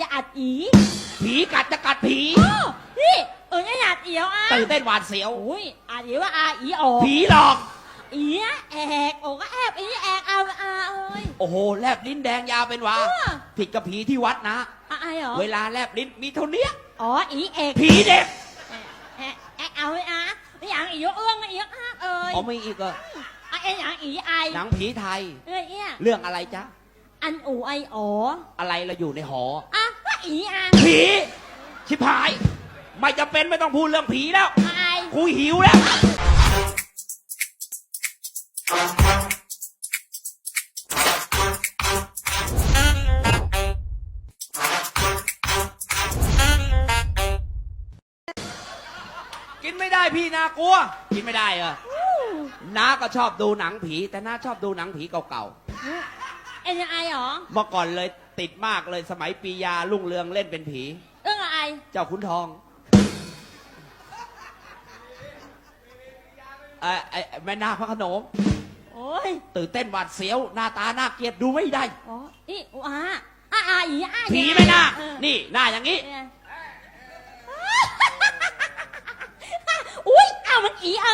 จะอัดอีผีกัดจะกัดผีโอ้นี่เออเนี่ยอัดเอียวอะตื่นเต้นหวาดเสียว โอ้ยอัดเอียวว่าอาอีออกผีหลอก อีอะแอกโอ้ก็แอบอีแอกเอาอาเอ้ยโอ้โห แลบลิ้นแดงยาวเป็นหวาอ้อผิดกับผีที่วัดนะ อะไอเหรอ เวลาแลบลิ้นมีเท่าเนี้ย อ๋ออีเอกผีเด็กแอะแอะเอาไว้อาไม่อย่างอีเอื้องอีอ้ากเอ้ยอ๋อไม่อีกเหรออะเอ็นอย่างอีไอหนังผีไทยเอ้ยเนี่ยเรื่องอะไรจ๊ะอันอูไออ๋ออะไรเราอยู่ในหอ อะก็อีอะผีชิบหาย ไม่จำเป็นไม่ต้องพูดเรื่องผีแล้วไอกูหิวแล้ว กินไม่ได้พี่นากลัว กินไม่ได้เหรอน้าก็ชอบดูหนังผี แต่น้าชอบดูหนังผีเก่าเอ็นยังไอเหรอ ๆเมื่อก่อนเลย ติดมากเลยสมัยปียาลุ่งเรืองเล่นเป็นผี เอื้องอะไรเจ้าขุนทองเอ่อไอ้แม่นาคพระโขนงโอ้ยตื่นเต้นหวาดเสียว หน้าตาน่าเกลียดดูไม่ได้ อ๋ออีอูอาอะอาอีอะผีไม่น่าเออนี่หน้าอย่างนี้ เนี่ยอุ้ยอ้าวมันอีเอ